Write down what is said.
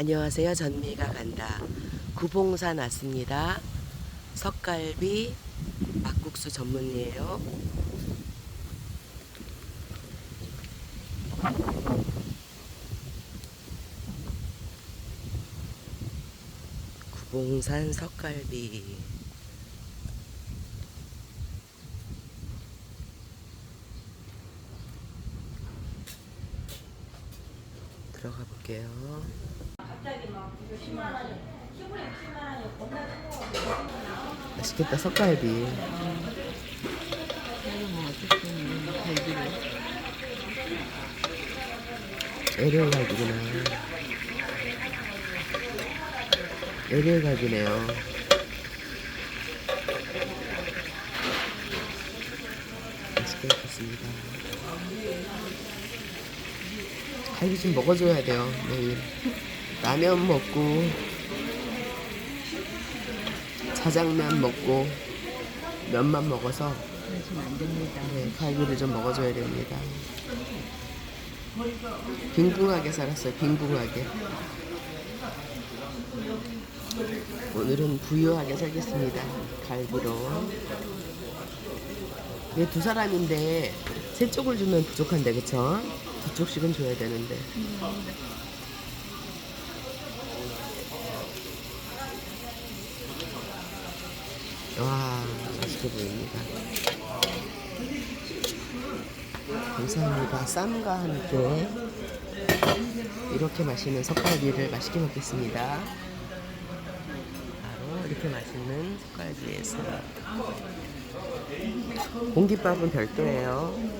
안녕하세요. 전미가 간다. 구봉산 왔습니다. 석갈비 막국수 전문이에요. 구봉산 석갈비 들어가 볼게요. 맛있겠다 석갈비. LA 갈비구나. LA 갈비네요. 맛있게 먹겠습니다. 갈비 좀 먹어줘야 돼요 매일. 라면 먹고 자장면 먹고 면만 먹어서. 네, 갈비를 좀 먹어줘야 됩니다. 빈궁하게 살았어요. 빈궁하게. 오늘은 부유하게 살겠습니다. 갈비로. 이게 두 사람인데 세 쪽을 주면 부족한데 그쵸? 두 쪽씩은 줘야 되는데. 맛있게 보입니다. 감사합니다. 쌈과 함께 이렇게 맛있는 석갈비를 맛있게 먹겠습니다. 바로 이렇게 맛있는 석갈비에서 공깃밥은 별도예요.